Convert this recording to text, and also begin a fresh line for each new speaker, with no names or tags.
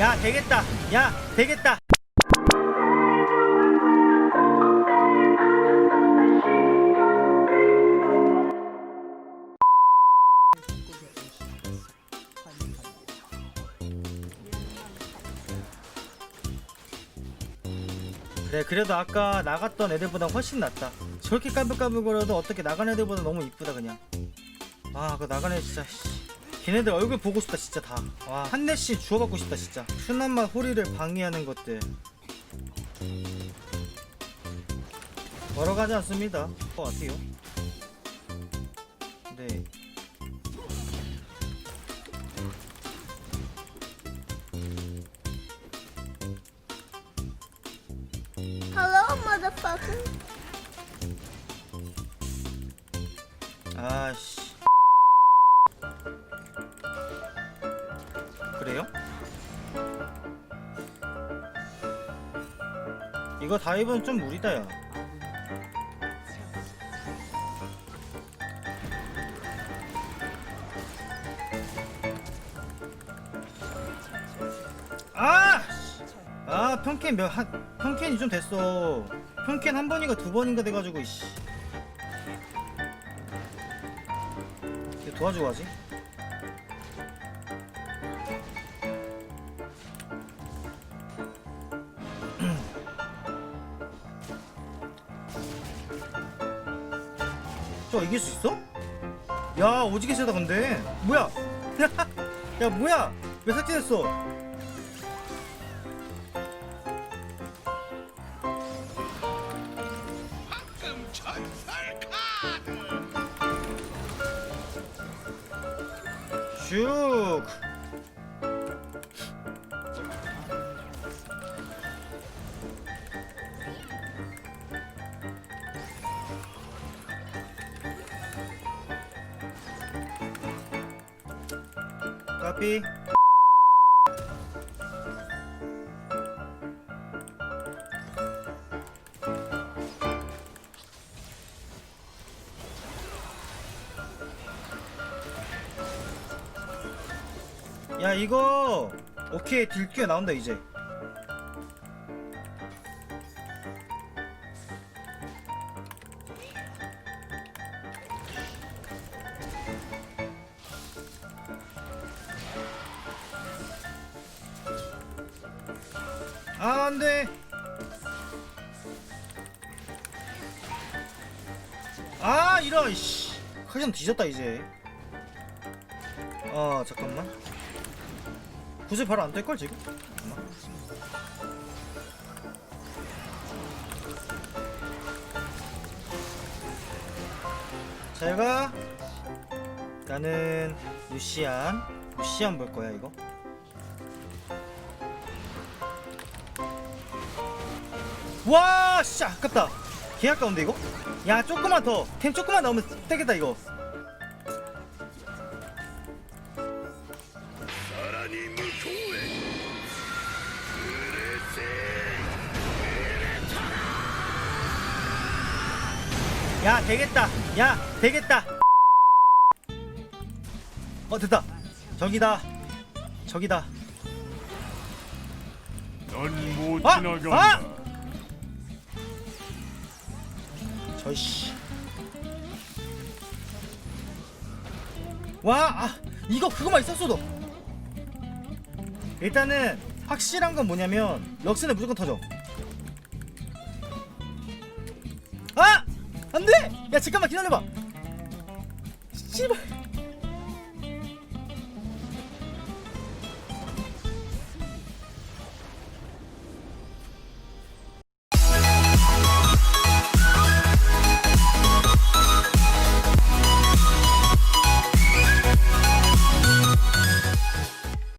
야 되겠다. 야 되겠다. 그래 그래도 아까 나갔던 애들보다 훨씬 낫다. 저렇게 까불까불거려도 어떻게 나간 애들보다 너무 이쁘다 그냥. 아 그거 나간 애 진짜 씨. 걔네들 얼굴 보고 싶다 진짜 다 와 한 대씩 주워받고 싶다 진짜. 순한 맛 호리를 방해하는 것들. 걸어가지 않습니다. 어 같아요. 네.
Hello, motherfucker.
아씨 이거 다이브는 좀 무리다 야. 아! 아 평캔 몇 한, 평캔이 좀 됐어. 평캔 한 번인가 두 번인가 돼가지고 이씨. 도와주고 하지 저 이길 수 있어? 야 오지게 세다 근데. 뭐야? 야 뭐야? 왜 삭제됐어? 슉 까비 야 이거 오케이 딜 꽤 나온다 이제 아 안 돼. 아 이런 씨. 칼좀 뒤졌다 이제. 아 잠깐만. 구슬 바로 안 뜰걸 지금? 잠깐만. 잘 가. 나는 루시안 루시안 볼 거야 이거 와, 씨, 아깝다. 개 아까운데, 이거? 야, 조금만 더. 템 조금만 나오면 되겠다, 이거. 야, 되겠다. 야, 되겠다. 어, 됐다. 저기다. 저기다.
넌못
아!
지나간다. 아!
저씨. 와 아, 이거 그거만 있었어도. 일단은 확실한 건 뭐냐면 럭스는 무조건 터져. 아! 안돼! 야 잠깐만 기다려봐. 씨발